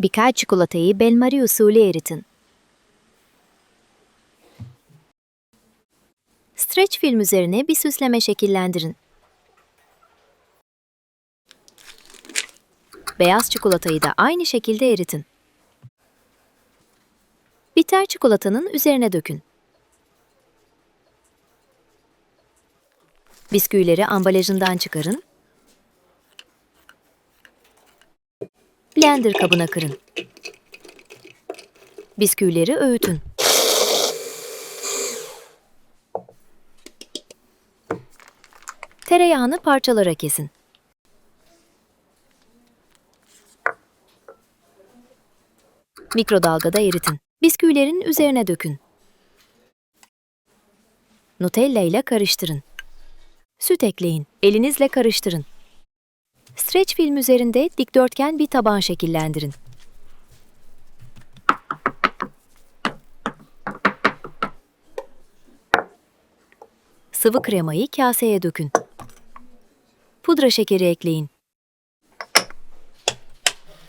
Birkaç çikolatayı benmari usulü eritin. Streç film üzerine bir süsleme şekillendirin. Beyaz çikolatayı da aynı şekilde eritin. Bitter çikolatanın üzerine dökün. Bisküvileri ambalajından çıkarın. Blender kabına kırın. Bisküvileri öğütün. Tereyağını parçalara kesin. Mikrodalgada eritin. Bisküvilerin üzerine dökün. Nutella ile karıştırın. Süt ekleyin. Elinizle karıştırın. Streç film üzerinde dikdörtgen bir taban şekillendirin. Sıvı kremayı kaseye dökün. Pudra şekeri ekleyin.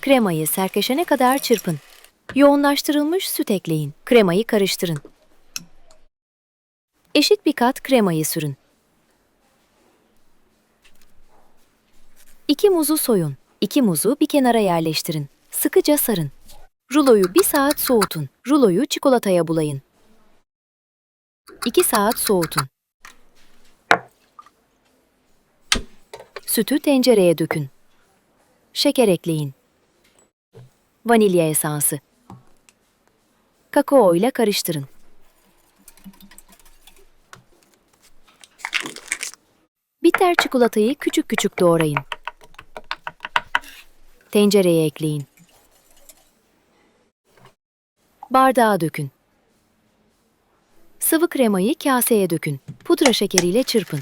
Kremayı serkeşene kadar çırpın. Yoğunlaştırılmış süt ekleyin. Kremayı karıştırın. Eşit bir kat kremayı sürün. İki muzu soyun. İki muzu bir kenara yerleştirin. Sıkıca sarın. Ruloyu bir saat soğutun. Ruloyu çikolataya bulayın. 2 saat soğutun. Sütü tencereye dökün. Şeker ekleyin. Vanilya esansı. Kakao ile karıştırın. Bitter çikolatayı küçük küçük doğrayın. Tencereye ekleyin. Bardağa dökün. Sıvı kremayı kaseye dökün. Pudra şekeriyle çırpın.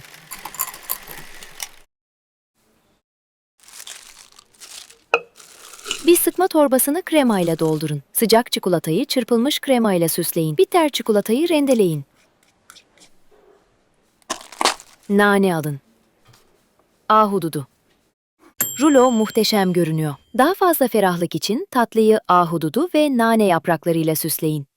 Bir sıkma torbasını kremayla doldurun. Sıcak çikolatayı çırpılmış kremayla süsleyin. Bitter çikolatayı rendeleyin. Nane alın. Ahududu. Rulo muhteşem görünüyor. Daha fazla ferahlık için tatlıyı ahududu ve nane yapraklarıyla süsleyin.